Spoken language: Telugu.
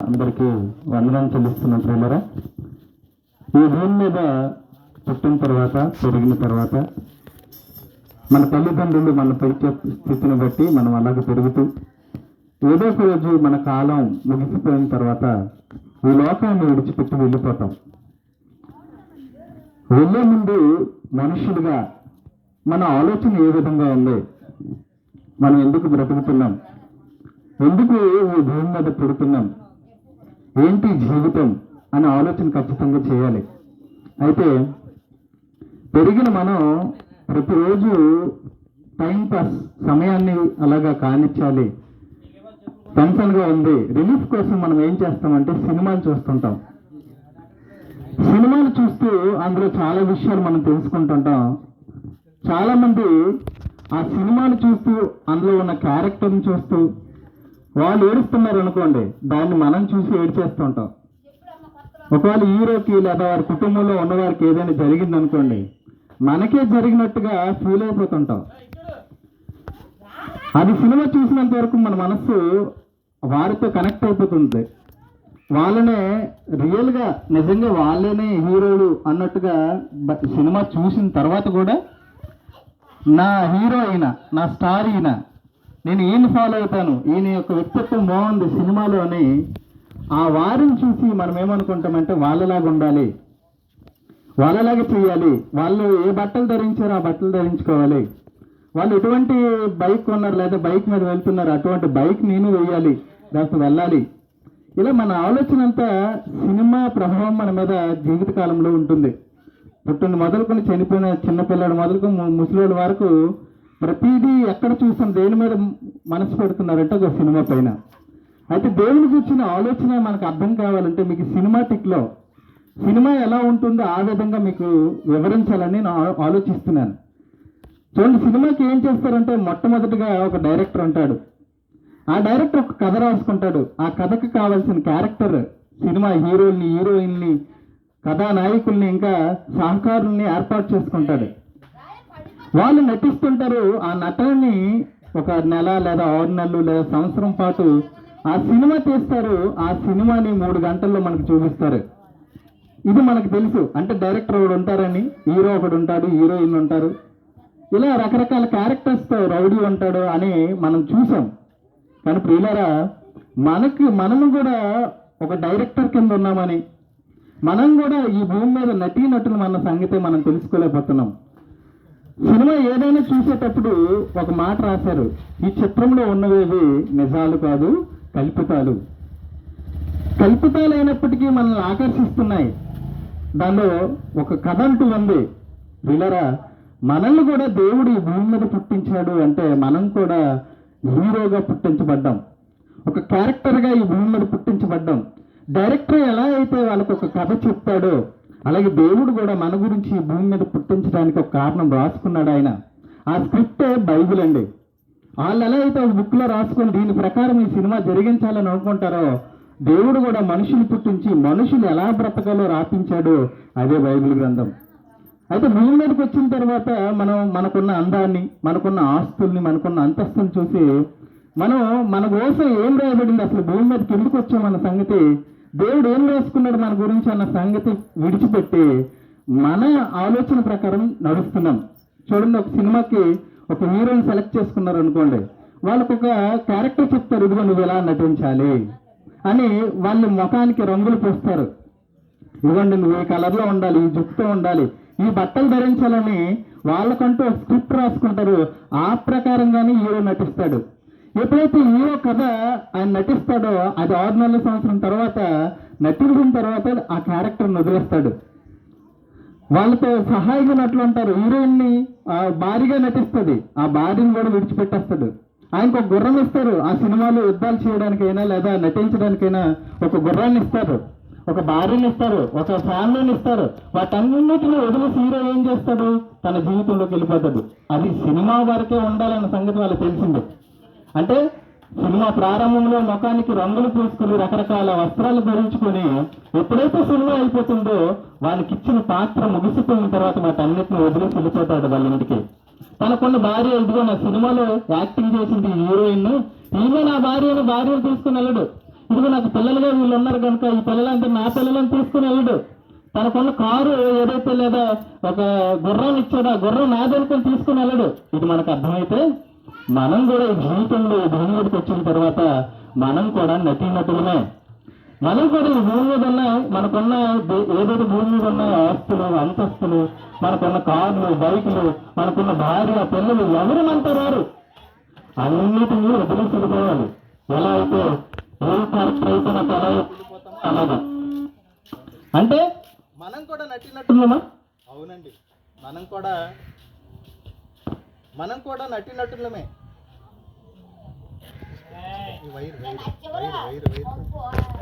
అందరికీ వందనం చెల్లిస్తున్నాం ప్రేమరా ఈ భూమి మీద పుట్టిన తర్వాత పెరిగిన తర్వాత మన తల్లిదండ్రులు మన పై స్థితిని బట్టి మనం అలాగే పెరుగుతూ ఏదో ఒక రోజు మన కాలం ముగిసిపోయిన తర్వాత ఈ లోకాన్ని విడిచిపెట్టి వెళ్ళిపోతాం. వెళ్ళే ముందు మనుషులుగా మన ఆలోచన ఏ విధంగా ఉంది? మనం ఎందుకు బ్రతుకుతున్నాం? ఎందుకు ఈ భూమి మీద పెడుతున్నాం? ఏంటి జీవితం అనే ఆలోచన ఖచ్చితంగా చేయాలి. అయితే పెరిగిన మనం ప్రతిరోజు టైం పాస్ సమయాన్ని అలాగా కానిచ్చాలి. టెన్షన్గా ఉంది. రిలీఫ్ కోసం మనం ఏం చేస్తామంటే సినిమాలు చూస్తుంటాం. సినిమాలు చూస్తూ అందులో చాలా విషయాలు మనం తెలుసుకుంటుంటాం. చాలామంది ఆ సినిమాలు చూస్తూ అందులో ఉన్న క్యారెక్టర్ని చూస్తూ వాళ్ళు ఏడుస్తున్నారు అనుకోండి దాన్ని మనం చూసి ఏడ్చేస్తుంటాం ఒకవేళ హీరోకి లేదా వారి కుటుంబంలో ఉన్నవారికి ఏదైనా జరిగింది అనుకోండి మనకే జరిగినట్టుగా ఫీల్ అయిపోతుంటాం. అది సినిమా చూసినంత వరకు మన మనస్సు వారితో కనెక్ట్ అయిపోతుంది. వాళ్ళనే రియల్గా నిజంగా వాళ్ళనే హీరోలు అన్నట్టుగా సినిమా చూసిన తర్వాత కూడా నా హీరో అయిన నా స్టార్ అయినా నేను ఏం ఫాలో అవుతాను? ఈయన యొక్క వ్యక్తిత్వం బాగుంది సినిమాలో అని ఆ వారిని చూసి మనం ఏమనుకుంటామంటే వాళ్ళలాగా ఉండాలి. వాళ్ళలాగా చేయాలి. వాళ్ళు ఏ బట్టలు ధరించారో ఆ బట్టలు ధరించుకోవాలి. వాళ్ళు ఎటువంటి బైక్ కొన్నారు లేదా బైక్ మీద వెళ్తున్నారు అటువంటి బైక్ నేను వేయాలి దాంతో వెళ్ళాలి. ఇలా మన ఆలోచన అంతా సినిమా ప్రభావం మన మీద జీవితకాలంలో ఉంటుంది. పుట్టిన మొదలుకొని చనిపోయిన చిన్నపిల్లడు మొదలుకొని ము- వరకు ప్రతిదీ ఎక్కడ చూసాం దేని మీద మనసు పెడుతున్నారంటే ఒక సినిమా పైన. అయితే దేవుని గురించిన ఆలోచన మనకు అర్థం కావాలంటే మీకు సినిమాటిక్లో సినిమా ఎలా ఉంటుందో ఆ విధంగా మీకు వివరించాలని నేను ఆలోచిస్తున్నాను. చూడండి సినిమాకి ఏం చేస్తారంటే మొట్టమొదటిగా ఒక డైరెక్టర్ ఉంటాడు. ఆ డైరెక్టర్ ఒక కథ రాసుకుంటాడు. ఆ కథకు కావాల్సిన క్యారెక్టర్ సినిమా హీరోల్ని హీరోయిన్ని కథానాయకుల్ని ఇంకా సహకారుల్ని ఏర్పాటు చేసుకుంటాడు. వాళ్ళు నటిస్తుంటారు. ఆ నటనని ఒక నెల లేదా ఆరు నెలలు లేదా సంవత్సరం పాటు ఆ సినిమా తీస్తారు. ఆ సినిమాని మూడు గంటల్లో మనకు చూపిస్తారు. ఇది మనకు తెలుసు. అంటే డైరెక్టర్ ఒకడు ఉంటారని హీరో ఒకడు ఉంటాడు హీరోయిన్ ఉంటారు. ఇలా రకరకాల క్యారెక్టర్స్తో రౌడీ ఉంటాడు అని మనం చూసాం. కానీ ప్రియులరా మనకి మనము కూడా ఒక డైరెక్టర్ కింద ఉన్నామని మనం కూడా ఈ భూమి మీద నటీ నటులు మన సంగతి మనం తెలుసుకోలేకపోతున్నాం. సినిమా ఏదైనా చూసేటప్పుడు ఒక మాట రాశారు. ఈ చిత్రంలో ఉన్నవేవి నిజాలు కాదు కల్పితాలు. కల్పితాలు అయినప్పటికీ మనల్ని ఆకర్షిస్తున్నాయి. దానిలో ఒక కథ అంటూ ఉంది. వీళ్ళరా మనల్ని కూడా దేవుడు ఈ భూమి మీద పుట్టించాడు అంటే మనం కూడా హీరోగా పుట్టించబడ్డాం. ఒక క్యారెక్టర్గా ఈ భూమి మీద పుట్టించబడ్డాం. డైరెక్టర్ ఎలా అయితే వాళ్ళకు ఒక కథ చెప్తాడో అలాగే దేవుడు కూడా మన గురించి ఈ భూమి మీద పుట్టించడానికి ఒక కారణం రాసుకున్నాడు ఆయన. ఆ స్క్రిప్టే బైబిల్ అండి. వాళ్ళు ఎలా అయితే ఒక బుక్లో రాసుకొని దీని ప్రకారం ఈ సినిమా జరిగించాలని అనుకుంటారో దేవుడు కూడా మనుషులు పుట్టించి మనుషులు ఎలా బ్రతకాలో రాపించాడో అదే బైబిల్ గ్రంథం. అయితే భూమి మీదకి వచ్చిన తర్వాత మనం మనకున్న అందాన్ని మనకున్న ఆస్తుల్ని మనకున్న అంతస్తుని చూసి మనం మన కోసం ఏం రాయబడింది? అసలు భూమి మీదకి ఎందుకు వచ్చామన్న సంగతి దేవుడు ఏం రాసుకున్నాడు మన గురించి అన్న సంగతి విడిచిపెట్టి మన ఆలోచన ప్రకారం నడుస్తున్నాం. చూడండి ఒక సినిమాకి ఒక హీరోని సెలెక్ట్ చేసుకున్నారు అనుకోండి వాళ్ళకు ఒక క్యారెక్టర్ చెప్తారు ఇదిగో నువ్వు ఎలా నటించాలి అని వాళ్ళ ముఖానికి రంగులు పూస్తారు. ఇవ్వండి నువ్వు ఈ కలర్లో ఉండాలి ఈ జుట్టుతో ఉండాలి ఈ బట్టలు ధరించాలని వాళ్ళకంటూ స్క్రిప్ట్ రాసుకుంటారు. ఆ ప్రకారంగానే హీరో నటిస్తాడు. ఎప్పుడైతే హీరో కథ ఆయన నటిస్తాడో అది ఆరు నెలల సంవత్సరం తర్వాత నటించిన తర్వాత ఆ క్యారెక్టర్ని వదిలేస్తాడు. వాళ్ళతో సహాయగా నటులు ఉంటారు. హీరోయిన్ని భారీగా నటిస్తుంది. ఆ భార్యని కూడా విడిచిపెట్టేస్తాడు. ఆయనకు ఒక గుర్రం ఇస్తారు. ఆ సినిమాలో యుద్ధాలు చేయడానికైనా లేదా నటించడానికైనా ఒక గుర్రాన్ని ఇస్తారు. ఒక భార్యని ఇస్తారు. ఒక ఫ్యామిలీని ఇస్తారు. వాటన్నింటినీ వదిలేసి హీరో ఏం చేస్తాడు? తన జీవితంలోకి వెళ్ళిపోతాడు. అది సినిమా వరకే ఉండాలన్న సంగతి వాళ్ళకి తెలిసిందే. అంటే సినిమా ప్రారంభంలో ముఖానికి రంగులు పూసుకుని రకరకాల వస్త్రాలు ధరించుకొని ఎప్పుడైతే సినిమా అయిపోతుందో వాళ్ళకి ఇచ్చిన పాత్ర ముగిసిపోయిన తర్వాత వాటన్నిటిని వదిలేసి వెళ్ళిపోతాడు వాళ్ళ ఇంటికి. తనకున్న భార్య ఇదిగో నా సినిమాలో యాక్టింగ్ చేసింది హీరోయిన్. ఈమె నా భార్యను భార్యను తీసుకుని వెళ్ళడు. ఇదిగో నాకు పిల్లలుగా వీళ్ళు ఉన్నారు కనుక ఈ పిల్లలంటే నా పిల్లలను తీసుకుని వెళ్ళడు. తనకున్న కారు ఏదైతే లేదా ఒక గుర్రాన్ని ఇచ్చాడో ఆ గుర్రం నాదనుకొని తీసుకుని వెళ్ళడు. ఇది మనకు అర్థమైతే మనం కూడా ఈ జీవితంలో ఈ భూమి మీదకి వచ్చిన తర్వాత మనం కూడా నటీనటులమే. మనం కూడా ఈ భూమి మీద ఉన్న మనకున్న ఏదైతే భూమి మీద ఉన్న ఆస్తులు అంతస్తులు మనకున్న కార్లు బైకులు మనకున్న భార్య పిల్లలు ఎవరు మనతో రారు? అన్నిటినీ వదిలేసి వెళ్ళిపోవాలి ఎలా అయితే ఏ అలాగా అంటే? మనం కూడా నటినట్టున్నామా అవునండి. మనం కూడా మనం కూడా నటినట్టులమే ఈ wire wire wire wire wire.